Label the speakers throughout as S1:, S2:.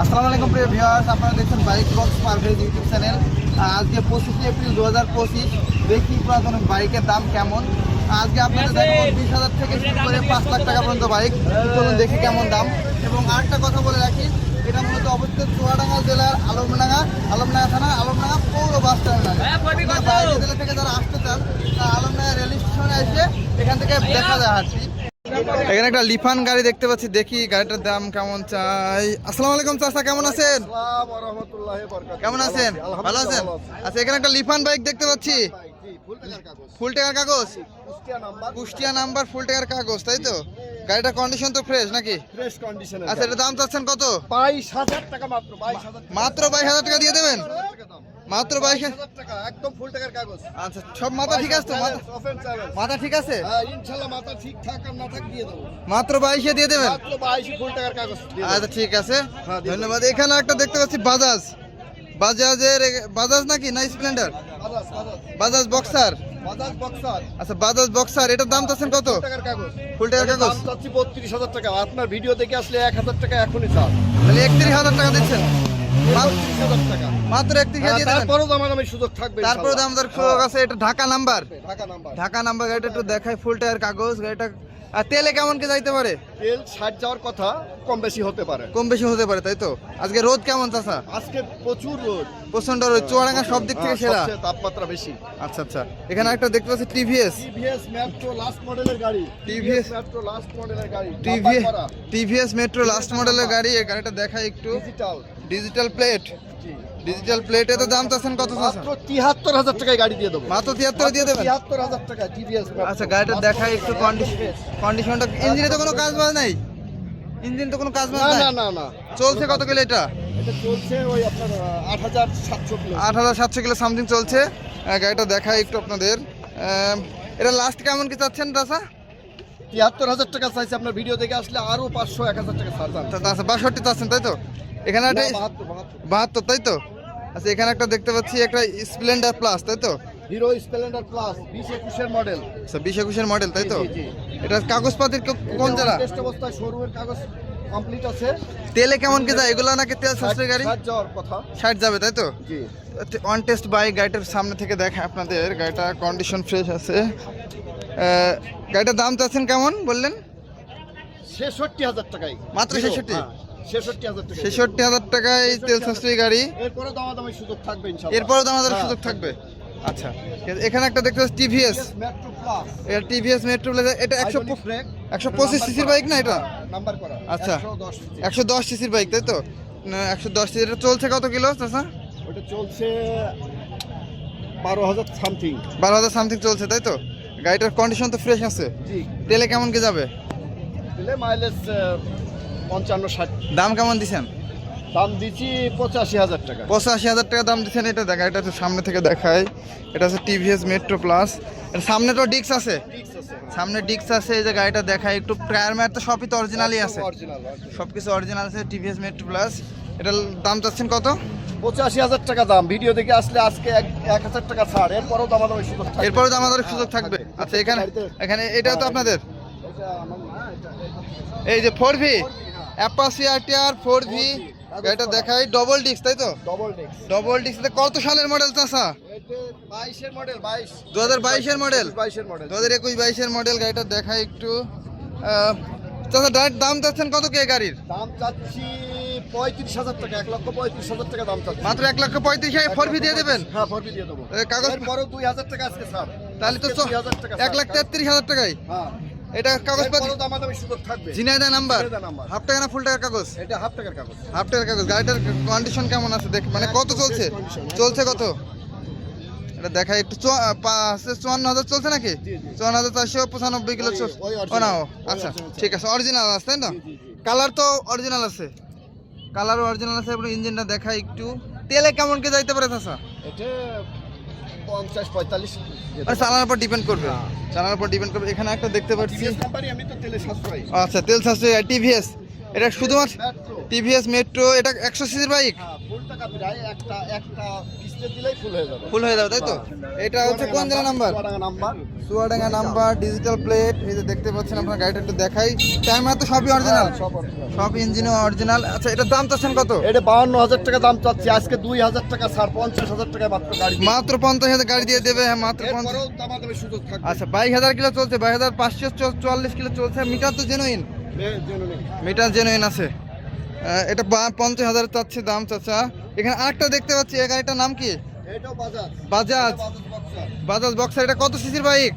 S1: আসসালামু আলাইকুম প্রিয় ভিউয়ার্স আপনারা দেখছেন bike box Parvez YouTube channel. আজকে পঁচিশে এপ্রিল দু হাজার পঁচিশ দেখি পুরাতন বাইকের দাম কেমন। আজকে আপনাদের দেখাবো বিশ হাজার থেকে শুরু করে পাঁচ লাখ টাকা পর্যন্ত বাইক। চলুন দেখি কেমন দাম। এবং আরেকটা কথা বলে রাখি এটা মূলত অবস্থিত চুয়াডাঙ্গা জেলার আলমডাঙ্গা আলমডাঙ্গা থানা আলমডাঙ্গা পৌর বাস টার্মিনাল। জেলা থেকে যারা আসতে চান তারা আলমডাঙ্গা রেল স্টেশনে এসে এখান থেকে দেখা যায় হাটটি এখানে একটা লিফান গাড়ি দেখতে পাচ্ছি দেখি গাড়িটার দাম কেমন চাই আসসালামু আলাইকুম চাচা কেমন আছেন। কেমন আছেন ভালো আছেন আচ্ছা এখানে একটা লিফান বাইক দেখতে পাচ্ছি
S2: জি, ফুল টাকার কাগজ। Kushtia number,
S1: Kushtia number full টাকার কাগজ তাই তো গাড়িটার কন্ডিশন তো ফ্রেশ নাকি
S2: ফ্রেশ কন্ডিশনের
S1: আচ্ছা
S2: গাড়ি।
S1: এটা দাম চাচ্ছেন কত
S2: 22,000 টাকা মাত্র,
S1: মাত্র বাইশ হাজার টাকা দিয়ে দেবেন
S2: 22,000 টাকা দাম।
S1: মাত্র বাইশ
S2: 22,000 টাকা, একদম ফুল টাকার কাগজ।
S1: আচ্ছা সব মাথা ঠিক আছে তো? মাথা ঠিক আছে?
S2: হ্যাঁ, মাথা ঠিক থাক আর না থাক দিয়ে দেবো।
S1: মাত্র বাইশে দিয়ে দেবেন?
S2: মাত্র 22 ফুল টাকার কাগজ
S1: আচ্ছা ঠিক আছে।
S2: হ্যাঁ।
S1: ধন্যবাদ। এখানে একটা দেখতে পাচ্ছি বাজাজ। বাজাজের বাজাজ নাকি? না Splendor?
S2: Bajaj,
S1: Boxer.
S2: Bajaj Boxer,
S1: আচ্ছা বাজাজ বক্সার এটার দাম চাচ্ছেন কত?
S2: ফুল টাকার কাগজ।
S1: ফুল টাকার কাগজ?
S2: চাচ্ছি 32,000 টাকা। আপনার ভিডিও দেখে আসলে এক হাজার টাকা এখনই চান।
S1: তাহলে একত্রিশ হাজার টাকা দিচ্ছেন। মাত্র-
S2: 32,000 টাকা।
S1: মাত্র একত্রিশ
S2: হ্যাঁ,
S1: দিয়ে দেবেন
S2: তারপরেও দামাদামির সুযোগ থাকবে
S1: তারপরে
S2: ইনশাল্লাহ।
S1: আমাদের সুযোগ আছে এটা Dhaka number.
S2: Dhaka number.
S1: Dhaka number গাড়িটা একটু দেখায় ফুল টায়ার কাগজ গাড়িটা। আর তেলে কেমন কি যাইতে পারে?
S2: তেল ষাট যাওয়ার কথা কম বেশি হতে পারে।
S1: কম বেশি হতে পারে তাই তো? আজকে রোদ কেমন
S2: আজকে প্রচুর রোদ।
S1: প্রচণ্ড রোদ চুয়াডাঙ্গা সব দিক থেকে
S2: হ্যাঁ,
S1: সেরা?
S2: তাপমাত্রা বেশি।
S1: আচ্ছা আচ্ছা। এখানে একটা দেখতে পাচ্ছি টিভিএস
S2: টিভিএস মেট্রো লাস্ট মডেলের গাড়ি।
S1: TVS
S2: মেট্রো লাস্ট মডেলের গাড়ি।
S1: টিভিএস টিভিএস মেট্রো লাস্ট মডেলের গাড়ি এই গাড়িটা দেখায় একটু।
S2: ডিজিটাল
S1: ডিজিটাল প্লেট ডিজিটাল প্লেটে তো দাম চাচ্ছেন কত চাচা?
S2: মাত্র তিয়াত্তর হাজার টাকায় গাড়ি দিয়ে দেবো।
S1: মাত্র তিয়াত্তর দিয়ে দেবেন?
S2: তিয়াত্তর হাজার টাকা টিভিএস
S1: আচ্ছা গাড়িটা দেখায় একটু কন্ডিশন কন্ডিশনটা ইঞ্জিনে তো কোনো কাজ বাজ নাই? ইঞ্জিন তো কোনো কাজ বাজ
S2: না না না
S1: চলছে কত কিলো এটা?
S2: এটা চলছে ওই আপনার আট হাজার সাতশো কিলো।
S1: আট হাজার সাতশো কিলো সামথিং চলছে। গাড়িটা দেখায় একটু আপনাদের। এটা লাস্ট কেমন কি চাচ্ছেন দাসা
S2: তিয়াত্তর হাজার টাকা চাইছে। আপনার ভিডিও দেখে আসলে আরও পাঁচশো এক হাজার টাকা ছাড়
S1: দাসা বাষট্টি চাচ্ছেন তাই তো? এখানে একটা
S2: বাহাত্তর
S1: তাই তো? আচ্ছা এখানে একটা দেখতে পাচ্ছি একটা স্প্লেন্ডার প্লাস তাই তো?
S2: হিরো স্প্লেন্ডার প্লাস বিশ একুশের মডেল
S1: আচ্ছা বিশ একুশের মডেল তাই তো? এটা কাগজপাতির কোন জেলা?
S2: টেস্ট অবস্থায় শোরুমের কাগজ কমপ্লিট আছে।
S1: তেলে কেমন কি যায়? এগুলো নাকি তেল সাশ্রয় গাড়ি?
S2: ষাট যাওয়ার কথা।
S1: ষাট যাবে তাই তো?
S2: জি।
S1: অন টেস্ট বাইক গাড়িটার সামনে থেকে দেখে আপনাদের। গাড়িটা কন্ডিশন ফ্রেশ আছে। গাড়িটার দাম চাচ্ছেন কেমন বললেন?
S2: ছেষট্টি হাজার টাকায়।
S1: মাত্র
S2: Hero,
S1: 66?
S2: হ্যাঁ, ছেষট্টি টাকা
S1: ছেষট্টি হাজার টাকায় তেল সাশ্রয়ী গাড়ি।
S2: এরপরে দামাদামি সুযোগ থাকবে
S1: তো আমাদের
S2: হ্যাঁ,
S1: সুযোগ থাকবে। আচ্ছা এখানে একটা দেখতে পাচ্ছি টিভিএস এটা টিভিএস মেট্রো এটা একশো একশো পঁচিশ সিসির বাইক না এটা?
S2: নাম্বার করা।
S1: আচ্ছা। একশো দশ সিসির। বাইক তাই তো? একশো দশ সিসি এটা চলছে কত কিলো
S2: ওটা চলছে বারো হাজার সামথিং
S1: বারো হাজার সামথিং চলছে তাই তো? গাড়িটার কন্ডিশন তো ফ্রেশ আছে। তেলে কেমন কি যাবে?
S2: দিলে মাইলেজ পঞ্চান্ন ষাট।
S1: দাম কেমন দিছেন?
S2: দাম দিচ্ছি পঁচাশি হাজার টাকা।
S1: পঁচাশি হাজার টাকা দাম দিচ্ছেন এটা দেখা এটা একটু সামনে থেকে দেখায় এটা হচ্ছে টিভিএস মেট্রো প্লাস এর সামনে তো ডিক্স আছে।
S2: হ্যাঁ।
S1: সামনে ডিক্স আছে এই যে গাড়িটা দেখায় একটু টায়ার মায়ার তো সবই তো অরিজিনালই আছে। সব কিছু অরিজিনাল আছে টিভিএস মেট্রো প্লাস এটার দাম চাচ্ছেন কত?
S2: পঁচাশি হাজার টাকা দাম। ভিডিও দেখে আসলে আজকে এক হাজার টাকা ছাড়। এরপরও দামাদামি সুযোগ থাকবে।
S1: এরপরে তো আমাদের সুযোগ থাকবে। আচ্ছা এখানে এখানে এটাও তো আপনাদের?
S2: এটা না, এটা-
S1: এই যে four V Apache RTR four V গাড়িটা দেখায় ডবল ডিস্ক তাই তো?
S2: ডবল ডেক্স
S1: ডবল ডিস্ক কত সালের মডেল চাষা
S2: এটা বাইশের মডেল বাইশ।
S1: দু হাজার বাইশের মডেল
S2: বাইশের মডেল
S1: দু হাজার একুশ বাইশের মডেল গাড়িটা দেখায় একটু। চাচা ডাইরেক্ট দাম চাচ্ছেন কত কে গাড়ির?
S2: দাম চাচ্ছি পঁয়ত্রিশ হাজার টাকা এক লক্ষ পঁয়ত্রিশ হাজার টাকা দাম চাচ্ছি।
S1: মাত্র এক লক্ষ পঁয়ত্রিশ হাজার ফোর ভি দিয়ে দেবেন?
S2: হ্যাঁ ফরবি দিয়ে দেবো।
S1: কাগজ
S2: এরপরও দুই হাজার টাকা আজকে ছাড়।
S1: তাহলে তো
S2: আজকে
S1: চ-
S2: 2000 টাকা
S1: এক লাখ তেত্রিশ হাজার টাকায়
S2: হ্যাঁ।
S1: এটা কাগজপাতি
S2: এরপরও দামাদামি সুযোগ থাকবে।
S1: ঝিনাইদা নাম্বার? হাফ টাকা না ফুল টাকার কাগজ?
S2: এটা হাফ টাকার কাগজ।
S1: হাফ টাকার কাগজ। গাড়িটার কন্ডিশন কেমন আছে দেখ? মানে কত চলছে?
S2: একদম
S1: চলছে কত? এটা দেখা একটু। আছে চুয়ান্ন হাজার চলছে নাকি। চুয়ান্ন হাজার চারশো পঁচানব্বই কিলো চলছে। ও না ও, আচ্ছা ঠিক আছে। অরিজিনাল আছে তাই না। কালার তো অরিজিনাল আছে। কালারও অরিজিনাল আছে। ইঞ্জিনটা দেখা একটু। তেলে কেমন কে যাইতে পারে চাষা
S2: এটা পঞ্চাশ পঁয়তাল্লিশ
S1: মানে চালানোর উপর ডিপেন্ড করবে।
S2: হ্যাঁ।
S1: চালানোর উপর ডিপেন্ড করবে। এখানে একটা দেখতে পাচ্ছি।
S2: টিভিএস তো তেলে সাশ্রয়।
S1: আচ্ছা তেল সাশ্রয়। টিভিএস এটা শুধুমাত্র টিভিএস মেট্রো এটা একশো সিসির বাইক
S2: টাকা প্রায় একটা একটা কিস্তি দিলেই ফুল হয়ে যাবে।
S1: ফুল হয়ে যাবে তাই তো? এটা হচ্ছে কোন জেলা number?
S2: Number.
S1: Chuadanga number digital plate এই যে দেখতে পাচ্ছেন আপনার গাড়িটা একটু দেখাই। টাইমার তো সবই অরিজিনাল
S2: হ্যাঁ, সব
S1: ইঞ্জিনও অরিজিনাল আচ্ছা এটার দাম চাচ্ছেন কত?
S2: এটা বাউন্ন হাজার টাকা দাম চাচ্ছি আজকে দুই হাজার টাকা ছাড় পঞ্চাশ হাজার টাকায় মাত্র গাড়ি
S1: মাত্র পঞ্চাশ হাজার গাড়ি দিয়ে দেবে হ্যাঁ মাত্র পঞ্চাশ। আচ্ছা বাইশ হাজার কিলো চলছে বাইশ হাজার পাঁচশো চুয়াল্লিশ কিলো চলছে মিটার তো জেনুইন
S2: নিন।
S1: মিটার জেনুইন আছে। এটা পঞ্চাশ হাজার চাচ্ছে দাম চাচা এখানে আরেকটা দেখতে পাচ্ছি এই গাড়িটার নাম কি?
S2: বাজাজ
S1: বাজাজ
S2: বক্সার
S1: এটা কত সিসির বাইক?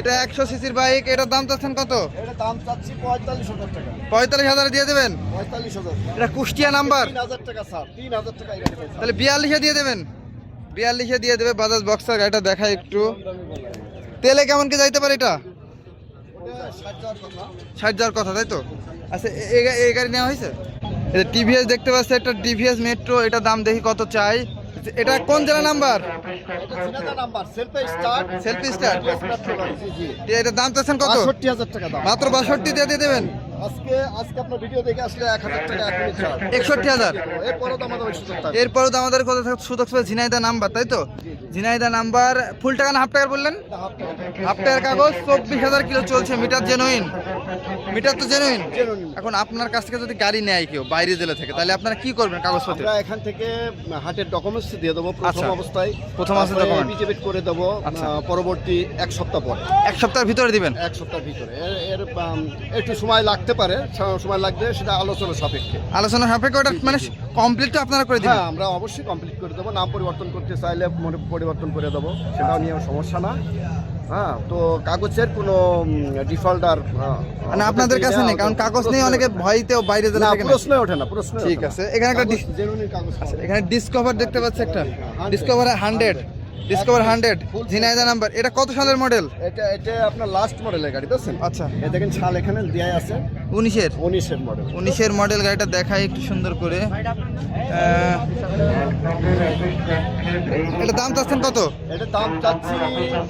S2: এটা
S1: একশো সিসির বাইক এটার দাম চাচ্ছেন কত?
S2: পঁয়তাল্লিশ হাজার
S1: দিয়ে দেবেন? এটা কুষ্টিয়া নাম্বার। তাহলে বিয়াল্লিশে দিয়ে দেবেন? বিয়াল্লিশে দিয়ে দেবে বাজাজ বক্সার গাড়িটা দেখাই একটু। তেলে কেমন কি যাইতে পারে এটা?
S2: ষাট যাওয়ার কথা
S1: তাই তো? আচ্ছা এ- এই গাড়ি নেওয়া হয়েছে? এটা টিভিএস দেখতে পাচ্ছি একটা টিভিএস মেট্রো এটা দাম দেখি কত চাই। এটা কোন জেলা নাম্বার?
S2: Selfie start.
S1: এটা দাম চাচ্ছেন কত?
S2: 62,000 টাকা দাম।
S1: মাত্র বাষট্টি দিয়ে দিয়ে দেবেন?
S2: আজকে আজকে আপনার ভিডিও দেখে আসলে এক হাজার টাকা এখনই ছাড়।
S1: একষট্টি হাজার
S2: এরপরেও তো আমাদের সুযোগ থাকবে।
S1: এরপরেও তো আমাদের কথা থাকবে সুযোগ পাবে ঝিনাইদা নাম্বার তাই তো ঝিনাইদা নাম্বার ফুল টাকা না হাফ টাকার বললেন
S2: হাফ টাকা।
S1: টাকার কাগজ চব্বিশ হাজার কিলো চলছে মিটার জেনুইন মিটার তো জেনুইন। এখন আপনার কাছ থেকে যদি গাড়ি নেয় কেউ বাইরে জেলা থেকে তাহলে আপনারা কি করবেন কাগজপত্র
S2: আমরা এখান থেকে হাটের ডকুমেন্টস দিয়ে দেবো প্রথম
S1: আচ্ছা।
S2: অবস্থায়
S1: প্রথম অবস্থায় document।
S2: এফিডেভিট করে দেবো
S1: আচ্ছা।
S2: পরবর্তী এক সপ্তাহ পরে
S1: এক সপ্তাহের ভিতরে দিবেন
S2: এক সপ্তাহের ভিতরে এর একটু সময় লাগতে পারে সময় লাগবে সেটা আলোচনা সাপেক্ষে।
S1: আলোচনা সাপেক্ষে ওটা মানে কমপ্লিট তো আপনারা করে দিবেন?
S2: হ্যাঁ আমরা অবশ্যই কমপ্লিট করে দেবো। নাম পরিবর্তন করতে চাইলে মনে পরিবর্তন করে দেবো। সেটাও নিয়ে সমস্যা না। হ্যাঁ তো কাগজের কোনো ডিফল্টার
S1: মানে আপনাদের কাছে নেই কারণ কাগজ নেই অনেকে ভয়তেও বাইরে
S2: না
S1: থেকে
S2: ওঠে না প্রশ্ন
S1: ঠিক আছে এখানে একটা
S2: পাবে।
S1: এখানে ডিসকভার দেখতে পাচ্ছি একটা। Discover hundred Discover hundred Jhenaidah number এটা কত সালের মডেল
S2: এটা এটা আপনার লাস্ট মডেলের গাড়ি বুঝছেন?
S1: আচ্ছা।
S2: এ দেখেন ছাল এখানে দেয়া আছে।
S1: উনিশের।
S2: উনিশের মডেল
S1: উনিশের মডেল গাড়িটা দেখাই একটু সুন্দর করে। এটা দাম চাচ্ছেন কত?
S2: এটা দাম চাচ্ছি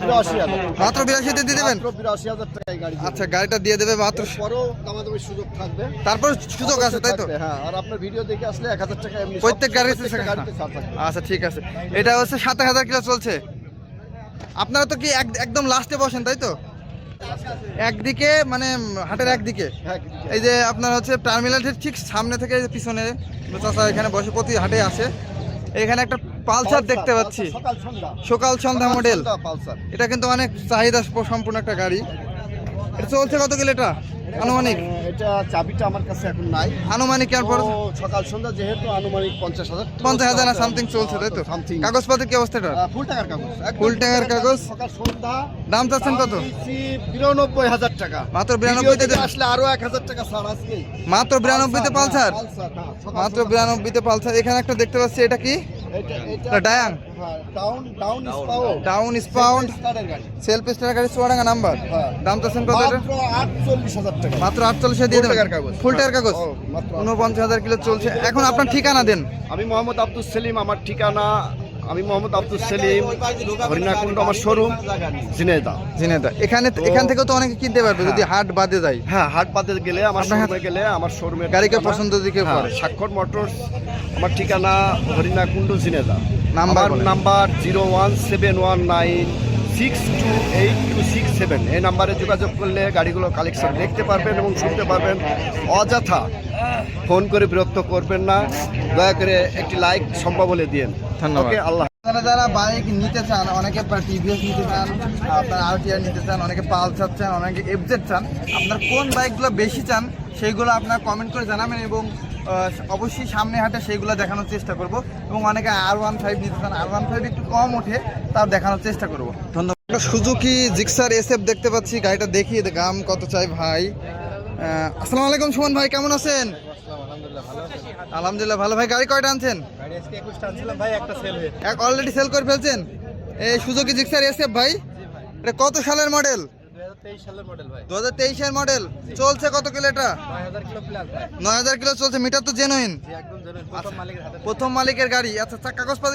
S2: বিরাশি হাজার
S1: মাত্র বিরাশিতে দিয়ে দেবেন?
S2: বিরাশি হাজার টাকা এই গাড়ি
S1: আচ্ছা গাড়িটা দিয়ে দেবে মাত্র
S2: পরও দামাদামি সুযোগ থাকবে।
S1: তারপর সুযোগ আছে তাই তো?
S2: হ্যাঁ। আর আপনার ভিডিও দেখে আসলে এক হাজার টাকা এমনি
S1: প্রত্যেক গাড়িতে
S2: থাকবে।
S1: আচ্ছা ঠিক আছে। এটা হচ্ছে সাতাশ হাজার কিলো চলছে। আপনারা তো কি এক- একদম লাস্টে বসেন তাই তো? একদিকে মানে হাটের একদিকে। এই যে আপনার হচ্ছে টার্মিনালের ঠিক সামনে থেকে পিছনে চাষা এখানে বসপতি প্রতি হাটে আছে। এখানে একটা পালসার দেখতে পাচ্ছি।
S2: সকাল সন্ধ্যা।
S1: Model
S2: Pulsar.
S1: এটা কিন্তু অনেক চাহিদা সম্পূর্ণ একটা গাড়ি। এটা চলছে কত কিলো এটা? আনুমানিক?
S2: এটা চাবিটা আমার কাছে এখন নাই।
S1: আনুমানিক কেমন পড়ে
S2: সকাল সন্ধ্যা যেহেতু আনুমানিক পঞ্চাশ হাজার
S1: পঞ্চাশ হাজার না সামথিং চলছে তাই তো?
S2: সামথিং
S1: কাগজপত্রের কি অবস্থা এটা
S2: ফুল টাকার কাগজ।
S1: ফুল টাকার কাগজ?
S2: সকাল সন্ধ্যা।
S1: দাম চাচ্ছেন কত?
S2: বিরানব্বই হাজার টাকা।
S1: মাত্র 92 তে।
S2: আসলে আরও এক হাজার টাকা ছাড় আজকে
S1: মাত্র বিরানব্বইতে পালসার
S2: হ্যাঁ, সকাল
S1: মাত্র। বিরানব্বইতে পালসার। এখানে একটা দেখতে পাচ্ছি এটা কি? ডায়াং?
S2: হ্যাঁ ডাউন স্পাউন্ড
S1: সেলফ স্টার গাড়ি। চুয়াডাঙ্গা নাম্বার
S2: হ্যাঁ।
S1: দাম কত
S2: টাকা।
S1: মাত্র আটচল্লিশে দিয়ে দেবেন?
S2: কাগজ।
S1: ফুল টাকার কাগজ? উনপঞ্চাশ হাজার কিলো চলছে। এখন আপনার ঠিকানা দেন।
S2: আমি মোহাম্মদ আব্দুল সেলিম আমার ঠিকানা আমি মোহাম্মদ আব্দুল সেলিম হরিণাকুণ্ড আমার শোরুম জিনেদা
S1: জিনেদা এখানে এখান থেকেও তো অনেকে কিনতে পারবে যদি হাট বাদে যায়।
S2: হ্যাঁ হাট বাদে গেলে আমার
S1: সাথে
S2: শোরুমে গেলে আমার শোরুমে
S1: গাড়িকে পছন্দ দিকে পড়ে।
S2: স্বাক্ষর মোটরস আমার ঠিকানা Harinakunda Jhenaidah
S1: number
S2: number zero one seven one nine six two eight two six seven. এই নাম্বারে যোগাযোগ করলে গাড়িগুলো কালেকশন দেখতে পারবেন এবং শুনতে পারবেন। অযথা ফোন করে বিরক্ত করবেন না। দয়া করে একটি লাইক সম্ভব হলে দিন। ওকে আল্লাহ
S1: আপনারা যারা বাইক নিতে চান অনেকে টিভিএস নিতে চান আপনার আরটিআর নিতে চান অনেকে পালসার চান অনেকে এফজেড চান আপনার কোন বাইকগুলো বেশি চান সেইগুলো আপনার কমেন্ট করে জানাবেন এবং অবশ্যই সামনে হাটে সেইগুলো দেখানোর চেষ্টা করব এবং অনেকে আর ওয়ান ফাইভ নিতে চান। আর ওয়ান ফাইভ একটু কম ওঠে তার দেখানোর চেষ্টা করব। ধন্যবাদ। সুজুকি জিক্সার এসএফ দেখতে পাচ্ছি। গাড়িটা দেখি দাম কত চাই ভাই? আসসালামু আলাইকুম সুমন ভাই কেমন আছেন? আলহামদুলিল্লাহ ভালো। ভাই গাড়ি কয়টা আনছেন? এক অলরেডি সেল করে ফেলছেন? এই সুজুকি জিক্সার এসএফ ভাই? এটা কত সালের মডেল দু হাজার তেইশের মডেল চলছে কত কিলো এটা?
S3: নয় হাজার কিলো
S1: চলছে মিটার তো জেনুইন
S3: প্রথম মালিকের
S1: প্রথম মালিকের গাড়ি। আচ্ছা আচ্ছা,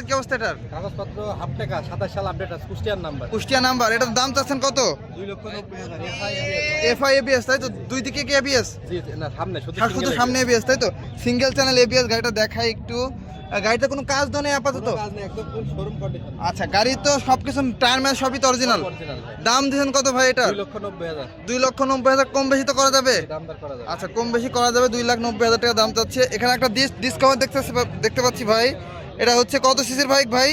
S1: কি অবস্থা এটার?
S3: কাগজপত্র হাফ টাকা সাতাশ সাল আপডেট আছে কুষ্টিয়ার নাম্বার
S1: কুষ্টিয়া নাম্বার এটার দাম চাচ্ছেন কত?
S3: দুই লক্ষ নব্বই
S1: এফআই এবিএস তাই তো? দুই দিকে কি এবিএস
S3: জি না সামনে শুধু
S1: এবিএস তাই তো? সিঙ্গেল চ্যানেল এবিএস গাড়িটা দেখাই একটু। গাড়িতে কোনো কাজ তো নেই আপাতত? আচ্ছা গাড়ি তো সবকিছু টায়ার ম্যাচ সবই তো অরিজিনাল দাম দিয়েছেন কত ভাই এটা?
S3: দুই লক্ষ নব্বই হাজার।
S1: কম বেশি তো করা যাবে?
S3: করা যাবে।
S1: আচ্ছা কম বেশি করা যাবে দুই লাখ নব্বই হাজার টাকা দাম চাচ্ছে। এখানে একটা ডিসকাউন্ট দেখতে দেখতে পাচ্ছি ভাই। এটা হচ্ছে কত সিসির বাইক ভাই?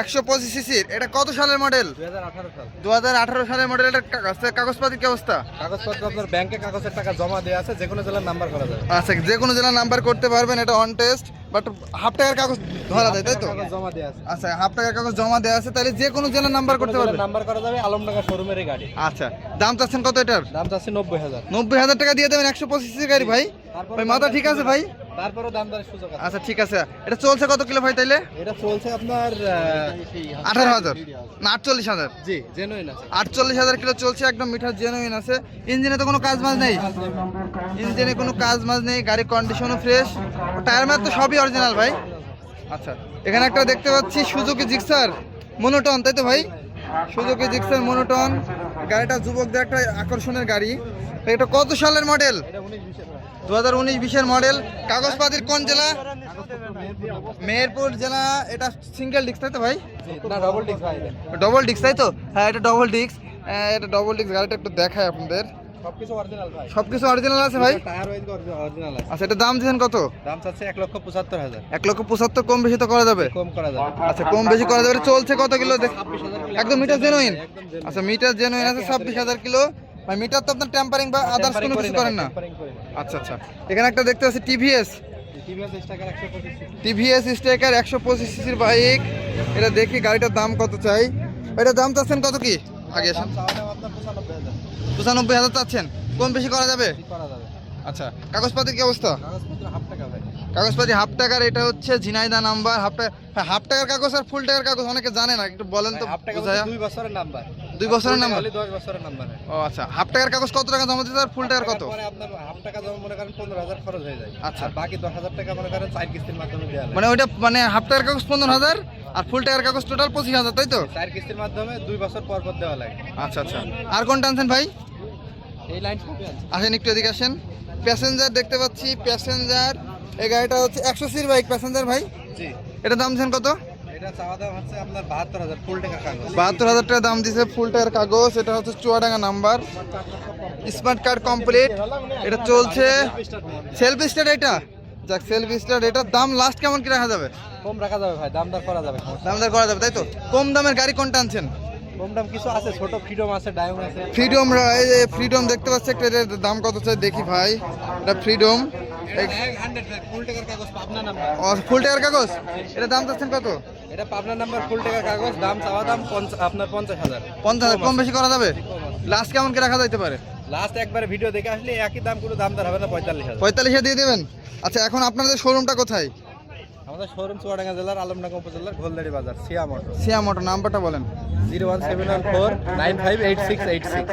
S3: একশো পঁচিশ
S1: সিসির। এটা কত সালের মডেল? দু হাজার আঠারো সালের মডেল। এটা কাগজপাতির কি অবস্থা?
S3: কাগজপত্র আপনার ব্যাংকে কাগজের টাকা জমা দেওয়া আছে যে কোনো জেলার নাম্বার করা যাবে
S1: আচ্ছা যে কোনো জেলার নাম্বার করতে পারবেন এটা অন টেস্ট বাট হাফ টাকার কাগজ ধরা যায় তাই তো?
S3: জমা দেওয়া আছে।
S1: আচ্ছা হাফ টাকার কাগজ জমা দেওয়া আছে তাহলে যে কোনো জেলার নাম্বার করতে পারবেন।
S3: নাম্বার করা যাবে আলমডাঙ্গা শোরুমের গাড়ি।
S1: আচ্ছা দাম চাচ্ছেন কত এটার?
S3: দাম চাচ্ছি নব্বই হাজার।
S1: নব্বই হাজার টাকা দিয়ে দেবেন একশো পঁচিশ গাড়ি ভাই। ভাই মাথা ঠিক আছে ভাই?
S3: তারপরেও দাম দরের সুযোগ আছে।
S1: আচ্ছা ঠিক আছে। এটা চলছে কত কিলো ভাই তাইলে?
S3: এটা চলছে আপনার
S1: আঠারো হাজার। না আটচল্লিশ হাজার।
S3: জি জেনুইন আছে।
S1: আটচল্লিশ হাজার কিলো চলছে একদম মিঠার জেনুইন আছে। ইঞ্জিনে তো কোনো কাজ মাজ নেই। ইঞ্জিনে কোনো কাজ মাজ নেই গাড়ির কন্ডিশনও ফ্রেশ টায়ার ম্যাট তো সবই অরিজিনাল ভাই। আচ্ছা এখানে একটা দেখতে পাচ্ছি সুজুকি জিক্সার মনোটন তাই তো ভাই? সুজুকি জিক্সার মনোটন গাড়িটা যুবকদের একটা আকর্ষণের গাড়ি। এটা কত সালের মডেল দু হাজার উনিশ বিশের মডেল কাগজপাতির কোন জেলা? মেহেরপুর জেলা এটা সিঙ্গেল ডিস্ক তাই তো ভাই?
S3: ডবল ডিস্ক ভাই
S1: ডবল ডিস্ক তাই তো? হ্যাঁ এটা ডবল ডিস্ক এটা ডবল ডিস্ক গাড়িটা একটু দেখায় আপনাদের।
S3: সবকিছু অরিজিনাল
S1: সব কিছু অরিজিনাল আছে ভাই? আচ্ছা এটা দাম দিয়েছেন কত?
S3: দাম চাচ্ছে এক লক্ষ পঁচাত্তর হাজার।
S1: এক লক্ষ পঁচাত্তর কম বেশি তো করা যাবে?
S3: কম করা যাবে।
S1: আচ্ছা কম বেশি করা যাবে। চলছে কত কিলো? একদম মিটার জেনুইন আচ্ছা মিটার জেনুইন আছে ছাব্বিশ হাজার কিলো। ভাই মিটার তো আপনার টেম্পারিং বা আদার্স কোনো কিছু করেন না। আচ্ছা আচ্ছা। এখানে একটা দেখতে পাচ্ছি টিভিএস
S3: TVS স্টাকার একশো পঁচিশ
S1: টিভিএস সিসির বাইক। এটা দেখি গাড়িটার দাম কত চাই। এটা দাম চাচ্ছেন কত কি? আগে
S3: আপনার পঁচানব্বই হাজার
S1: চাচ্ছেন। কম বেশি করা যাবে? আচ্ছা কাগজপাতির কি অবস্থা? কাগজপাতি হাফ টাকার এটা হচ্ছে ঝিনাইদা নাম্বার। হাফ টাকা হ্যাঁ, হাফ টাকার কাগজ আর ফুল টাকার কাগজ অনেকে জানে না একটু বলেন তো
S3: দুই বছরের নাম্বার।
S1: দুই বছরের নাম্বার
S3: দশ বছরের নাম্বার
S1: ও আচ্ছা। হাফ টাকার কাগজ কত টাকা জমা দিতে আর ফুল টাকার কত?
S3: আপনার হাফ টাকা জমা মনে করেন পনেরো হাজার খরচ হয়ে যায়।
S1: আচ্ছা।
S3: বাকি দশ হাজার টাকা মনে করেন চার কিস্তির মাধ্যমে দেওয়া
S1: মানে ওইটা মানে হাফ টাকার কাগজ পনেরো হাজার আর ফুল টাকার কাগজ টোটাল পঁচিশ হাজার তাই তো?
S3: চার কিস্তির মাধ্যমে দুই বছর পর পর দেওয়া লাগে।
S1: আচ্ছা আচ্ছা। আর কোন টানছেন ভাই?
S3: এই লাইন
S1: আসেন একটু এদিকে আসেন। প্যাসেঞ্জার দেখতে পাচ্ছি প্যাসেঞ্জার এই গাড়িটা হচ্ছে একশো সির বাইক প্যাসেঞ্জার ভাই?
S3: জি।
S1: এটা দাম দিচ্ছেন কত?
S3: বাহাত্তর হাজার টাকা
S1: দাম দিছে ফুল টাকার কাগজ এটা হচ্ছে Chuadanga number smart card complete এটা চলছে সেলফ এটা যাক সেলফ স্টার্ট এটার দাম লাস্ট কেমন কি রাখা যাবে
S3: কম রাখা যাবে ভাই দাম দর করা যাবে সমস্যা
S1: করা যাবে তাই তো কম দামের গাড়ি কোনটা আনছেন
S3: কিছু আছে ছোট ফ্রিডম আছে ডায়ং আছে
S1: ফ্রিডম এই যে ফ্রিডম দেখতে পাচ্ছি একটা দাম কত চাই দেখি ভাই এটা ফ্রিডম
S3: ফুল টাকার কাগজ পাবনা নাম্বার
S1: ফুল টাকার কাগজ এটা দাম চাচ্ছেন কত
S3: এটা পাবনা নাম্বার ফুল টাকার কাগজ দাম চাওয়া দাম আপনার পঞ্চাশ হাজার।
S1: পঞ্চাশ হাজার কম বেশি করা যাবে? লাস্ট কেমন কি রাখা যাইতে পারে?
S3: লাস্ট একবার ভিডিও দেখে আসলে একই দাম কোনো দাম দর হবে না পঁয়তাল্লিশ হাজার।
S1: পঁয়তাল্লিশে দিয়ে দেবেন? আচ্ছা এখন আপনাদের শোরুমটা কোথায়?
S3: আমাদের শোরুম চুয়াডাঙ্গা জেলার আলমডাঙ্গা উপজেলার ঘোলদাড়ি বাজার সিয়া মোটর।
S1: সিয়া মোটর নাম্বারটা বলেন।
S3: Zero one seven one four nine five eight six eight six